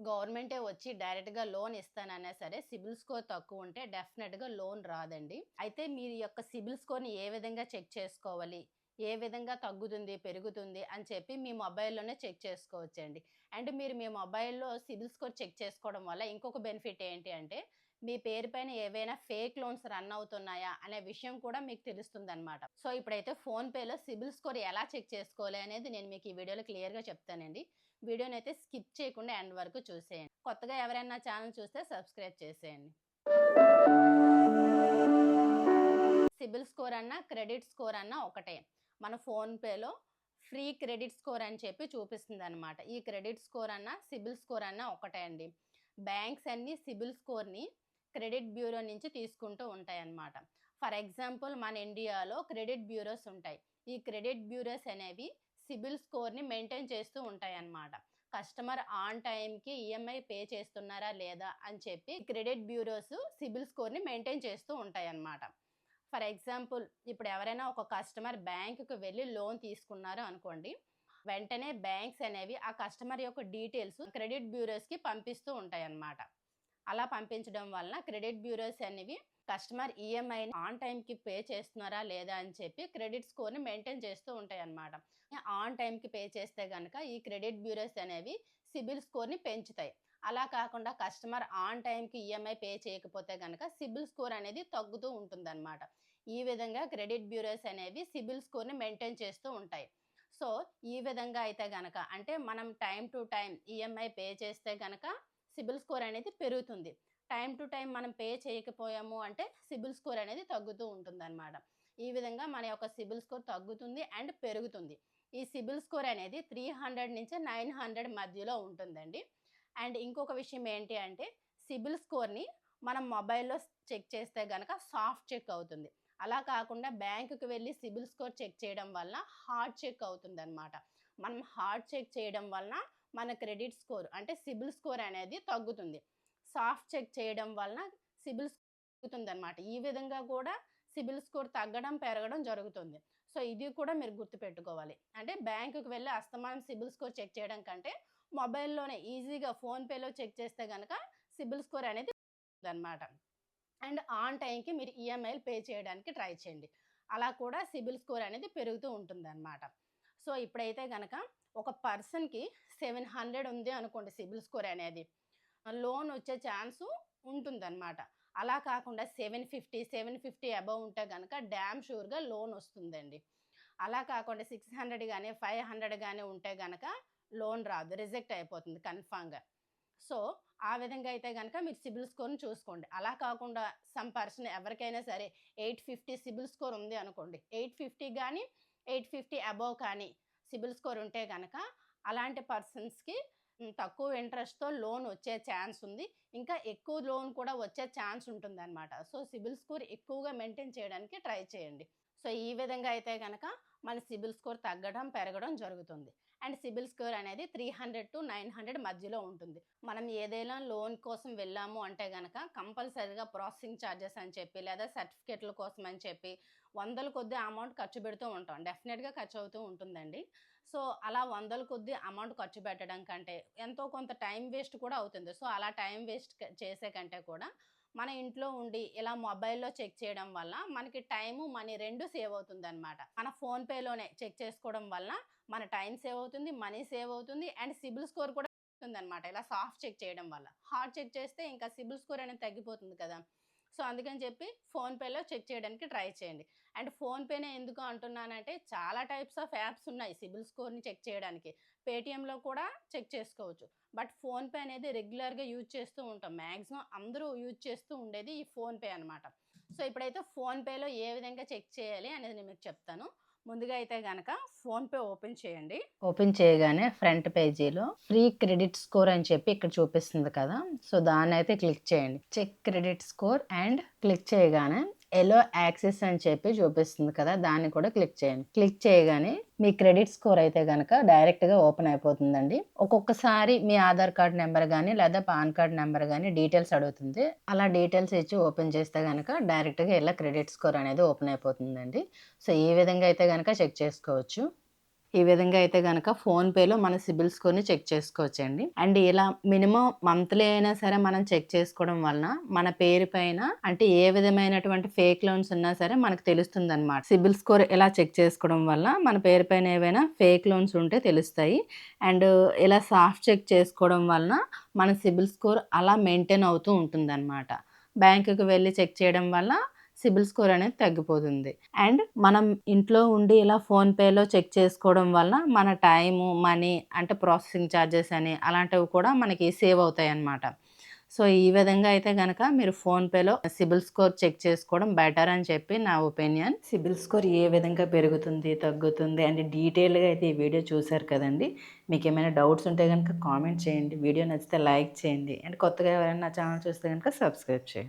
గవర్నమెంటే వచ్చి డైరెక్ట్‌గా లోన్ ఇస్తానన్నా సరే సిబిల్ స్కోర్ తక్కువ ఉంటే డెఫినెట్గా లోన్ రాదండి. అయితే మీ యొక్క సిబిల్ స్కోర్‌ని ఏ విధంగా చెక్ చేసుకోవాలి? ఏ విధంగా తగ్గుతుంది, పెరుగుతుంది అని చెప్పి మీ మొబైల్‌లోనే చెక్ చేసుకోవచ్చండి. అండ్ మీరు మీ మొబైల్‌లో సిబిల్ స్కోర్ చెక్ చేసుకోవడం వల్ల ఇంకొక బెనిఫిట్ ఏంటి అంటే మీ పేరు పైన ఏవైనా ఫేక్ లోన్స్ రన్ అవుతున్నాయా అనే విషయం కూడా మీకు తెలుస్తుంది అనమాట సో, ఇప్పుడైతే ఫోన్‌పేలో సిబిల్ స్కోర్ ఎలా చెక్ చేసుకోవాలి అనేది నేను మీకు ఈ వీడియోలో క్లియర్‌గా చెప్తానండి. వీడియోని అయితే స్కిప్ చేయకుండా ఎండ్ వరకు చూసేయండి. కొత్తగా ఎవరైనా ఛానల్ చూస్తే సబ్స్క్రైబ్ చేసేయండి. సిబిల్ స్కోర్ అన్నా, క్రెడిట్ స్కోర్ అన్నా ఒకటే. మన ఫోన్‌పేలో ఫ్రీ క్రెడిట్ స్కోర్ అని చెప్పి చూపిస్తుంది అనమాట ఈ క్రెడిట్ స్కోర్ అన్నా, సిబిల్ స్కోర్ అన్నా ఒకటే అండి. బ్యాంక్స్ అన్నీ సిబిల్ స్కోర్‌ని క్రెడిట్ బ్యూరో నుంచి తీసుకుంటూ ఉంటాయన్నమాట. ఫర్ ఎగ్జాంపుల్ మన ఇండియాలో క్రెడిట్ బ్యూరోస్ ఉంటాయి. ఈ క్రెడిట్ బ్యూరోస్ అనేవి సిబిల్ స్కోర్‌ని మెయింటైన్ చేస్తూ ఉంటాయన్నమాట. కస్టమర్ ఆన్ టైంకి ఈఎంఐ పే చేస్తున్నారా లేదా అని చెప్పి క్రెడిట్ బ్యూరోస్ సిబిల్ స్కోర్‌ని మెయింటైన్ చేస్తూ ఉంటాయన్నమాట. ఫర్ ఎగ్జాంపుల్ ఇప్పుడు ఎవరైనా ఒక కస్టమర్ బ్యాంకుకు వెళ్ళి లోన్ తీసుకున్నారు అనుకోండి. వెంటనే బ్యాంక్స్ అనేవి ఆ కస్టమర్ యొక్క డీటెయిల్స్ క్రెడిట్ బ్యూరోస్‌కి పంపిస్తూ ఉంటాయన్నమాట. అలా పంపించడం వలన క్రెడిట్ బ్యూరోస్ అనేవి కస్టమర్ ఈఎంఐ ఆన్ టైంకి పే చేస్తున్నారా లేదా అని చెప్పి క్రెడిట్ స్కోర్‌ని మెయింటైన్ చేస్తూ ఉంటాయన్నమాట. ఆన్ టైంకి పే చేస్తే కనుక ఈ క్రెడిట్ బ్యూరోస్ అనేవి సిబిల్ స్కోర్‌ని పెంచుతాయి. అలా కాకుండా కస్టమర్ ఆన్ టైంకి ఈఎంఐ పే చేయకపోతే కనుక సిబిల్ స్కోర్ అనేది తగ్గుతూ ఉంటుందన్నమాట. ఈ విధంగా క్రెడిట్ బ్యూరోస్ అనేవి సిబిల్ స్కోర్‌ని మెయింటైన్ చేస్తూ ఉంటాయి. సో, ఈ విధంగా అయితే గనక అంటే మనం time to time EMI pay చేస్తే గనక సిబిల్ స్కోర్ అనేది పెరుగుతుంది. టైం టు టైం మనం పే చేయకపోయాము అంటే సిబిల్ స్కోర్ అనేది తగ్గుతూ ఉంటుంది అనమాట ఈ విధంగా మన యొక్క సిబిల్ స్కోర్ తగ్గుతుంది అండ్ పెరుగుతుంది. ఈ సిబిల్ స్కోర్ అనేది 300 నుంచి 900 మధ్యలో ఉంటుందండి. అండ్ ఇంకొక విషయం ఏంటి అంటే సిబిల్ స్కోర్‌ని మనం మొబైల్‌లో చెక్ చేస్తే కనుక సాఫ్ట్ చెక్ అవుతుంది. అలా కాకుండా బ్యాంకుకి వెళ్ళి సిబిల్ స్కోర్ చెక్ చేయడం వలన హార్డ్ చెక్ అవుతుందన్నమాట. మనం హార్డ్ చెక్ చేయడం వలన మన క్రెడిట్ స్కోర్ అంటే సిబిల్ స్కోర్ అనేది తగ్గుతుంది. సాఫ్ట్ చెక్ చేయడం వలన సిబిల్ తగ్గుతుంది అనమాట ఈ విధంగా కూడా సిబిల్ స్కోర్ తగ్గడం, పెరగడం జరుగుతుంది. సో, ఇది కూడా మీరు గుర్తుపెట్టుకోవాలి. అంటే బ్యాంకుకు వెళ్ళి అస్తమానం సిబిల్ స్కోర్ చెక్ చేయడం కంటే మొబైల్‌లోనే ఈజీగా ఫోన్‌పేలో చెక్ చేస్తే కనుక సిబిల్ స్కోర్ అనేది అన్నమాట. అండ్ ఆన్ టైంకి మీరు ఈఎంఐలు పే చేయడానికి ట్రై చేయండి. అలా కూడా సిబిల్ స్కోర్ అనేది పెరుగుతూ ఉంటుంది అనమాట సో, ఇప్పుడైతే కనుక ఒక పర్సన్‌కి 700 ఉంది అనుకోండి సిబిల్ స్కోర్ అనేది. లోన్ వచ్చే ఛాన్సు ఉంటుందన్నమాట. అలా కాకుండా 750, 750 అబోవ్ ఉంటే కనుక డ్యామ్ షూర్‌గా లోన్ వస్తుందండి. అలా కాకుండా సిక్స్ హండ్రెడ్ కానీ ఫైవ్ హండ్రెడ్ కానీ ఉంటే కనుక లోన్ రాదు. రిజెక్ట్ అయిపోతుంది కన్ఫర్మ్‌గా. సో, ఆ విధంగా అయితే కనుక మీరు సిబిల్ స్కోర్‌ని చూసుకోండి. అలా కాకుండా సమ్ పర్సన్ ఎవరికైనా సరే 850 సిబిల్ స్కోర్ ఉంది అనుకోండి. ఎయిట్ ఫిఫ్టీ కానీ ఎయిట్ ఫిఫ్టీ అబోవ్ కానీ సిబిల్ స్కోర్ ఉంటే కనుక అలాంటి పర్సన్స్‌కి తక్కువ ఇంట్రెస్ట్‌తో లోన్ వచ్చే ఛాన్స్ ఉంది. ఇంకా ఎక్కువ లోన్ కూడా వచ్చే ఛాన్స్ ఉంటుందన్నమాట. సో, సిబిల్ స్కోర్ ఎక్కువగా మెయింటైన్ చేయడానికి ట్రై చేయండి. సో, ఈ విధంగా అయితే కనుక మన సిబిల్ స్కోర్ తగ్గడం, పెరగడం జరుగుతుంది. అండ్ సిబిల్ స్కోర్ అనేది 300-900 మధ్యలో ఉంటుంది. మనం ఏదైనా లోన్ కోసం వెళ్ళాము అంటే గనక కంపల్సరీగా ప్రాసెసింగ్ చార్జెస్ అని చెప్పి లేదా సర్టిఫికేట్‌ల కోసం అని చెప్పి వందల కొద్ది అమౌంట్ ఖర్చు పెడుతూ ఉంటాం. డెఫినెట్గా ఖర్చు అవుతూ ఉంటుందండి. సో, అలా వందల కొద్ది అమౌంట్ ఖర్చు పెట్టడం కంటే ఎంతో కొంత టైం వేస్ట్ కూడా అవుతుంది. సో, అలా టైం వేస్ట్ చేసే కంటే కూడా మన ఇంట్లో ఉండి ఇలా మొబైల్‌లో చెక్ చేయడం వల్ల మనకి టైము, మనీ రెండు సేవ్ అవుతుందన్నమాట. మన ఫోన్‌పేలోనే చెక్ చేసుకోవడం వల్ల మన టైం సేవ్ అవుతుంది, మనీ సేవ్ అవుతుంది అండ్ సిబిల్ స్కోర్ కూడా అనమాట ఇలా సాఫ్ట్ చెక్ చేయడం వల్ల. హార్డ్ చెక్ చేస్తే ఇంకా సిబిల్ స్కోర్ అనేది తగ్గిపోతుంది కదా! సో, అందుకని చెప్పి ఫోన్‌పేలో చెక్ చేయడానికి ట్రై చేయండి. అండ్ ఫోన్‌పేనే ఎందుకు అంటున్నానంటే చాలా టైప్స్ ఆఫ్ యాప్స్ ఉన్నాయి సిబిల్ స్కోర్‌ని చెక్ చేయడానికి. పేటీఎంలో కూడా చెక్ చేసుకోవచ్చు. బట్ ఫోన్‌పే అనేది రెగ్యులర్‌గా యూజ్ చేస్తూ ఉంటాం. మ్యాక్సిమం అందరూ యూజ్ చేస్తూ ఉండేది ఈ ఫోన్‌పే అనమాట సో, ఇప్పుడైతే ఫోన్‌పేలో ఏ విధంగా చెక్ చేయాలి అనేది నేను మీకు చెప్తాను. ముందుగా అయితే గనక ఫోన్‌పే ఓపెన్ చేయండి. ఓపెన్ చేయగానే ఫ్రంట్ పేజీలో ఫ్రీ క్రెడిట్ స్కోర్ అని చెప్పి ఇక్కడ చూపిస్తుంది కదా! సో, దాన్నయితే క్లిక్ చేయండి. Check credit score and click చేయగానే ఎలో యాక్సెస్ అని చెప్పి చూపిస్తుంది కదా! దాన్ని కూడా క్లిక్ చేయండి. క్లిక్ చేయగానే మీ క్రెడిట్ స్కోర్ అయితే కనుక డైరెక్ట్‌గా ఓపెన్ అయిపోతుందండి. ఒక్కొక్కసారి మీ ఆధార్ కార్డ్ నెంబర్ కానీ లేదా పాన్ కార్డ్ నెంబర్ కానీ డీటెయిల్స్ అడుగుతుంది. అలా డీటెయిల్స్ ఇచ్చి ఓపెన్ చేస్తే కనుక డైరెక్ట్‌గా ఇలా క్రెడిట్ స్కోర్ అనేది ఓపెన్ అయిపోతుందండి. సో, ఈ విధంగా అయితే కనుక చెక్ చేసుకోవచ్చు. ఈ విధంగా అయితే కనుక ఫోన్‌పేలో మన సిబిల్ స్కోర్‌ని చెక్ చేసుకోవచ్చండి. అండ్ ఇలా మినిమమ్ మంత్లీ అయినా సరే మనం చెక్ చేసుకోవడం వలన మన పేరు పైన అంటే ఏ విధమైనటువంటి ఫేక్ లోన్స్ ఉన్నా సరే మనకు తెలుస్తుందనమాట. సిబిల్ స్కోర్ ఇలా చెక్ చేసుకోవడం వల్ల మన పేరు పైన ఏవైనా ఫేక్ లోన్స్ ఉంటే తెలుస్తాయి. అండ్ ఇలా సాఫ్ట్ చెక్ చేసుకోవడం వలన మన సిబిల్ స్కోర్ అలా మెయింటైన్ అవుతూ ఉంటుందన్నమాట. బ్యాంకుకి వెళ్ళి చెక్ చేయడం వల్ల సిబిల్ స్కోర్ అనేది తగ్గిపోతుంది. అండ్ మనం ఇంట్లో ఉండి ఇలా ఫోన్‌పేలో చెక్ చేసుకోవడం వల్ల మన టైము, మనీ అంటే ప్రాసెసింగ్ చార్జెస్ అని అలాంటివి కూడా మనకి సేవ్ అవుతాయి అన్నమాట సో, ఈ విధంగా అయితే కనుక మీరు ఫోన్‌పేలో సిబిల్ స్కోర్ చెక్ చేసుకోవడం బెటర్ అని చెప్పి నా ఒపీనియన్. సిబిల్ స్కోర్ ఏ విధంగా పెరుగుతుంది, తగ్గుతుంది అండ్ డీటెయిల్‌గా అయితే ఈ వీడియో చూసారు కదండీ! ఏమైనా డౌట్స్ ఉంటే కనుక కామెంట్ చేయండి. వీడియో నచ్చితే లైక్ చేయండి. అండ్ కొత్తగా ఎవరైనా నా ఛానల్ చూస్తే కనుక సబ్స్క్రైబ్ చేయండి.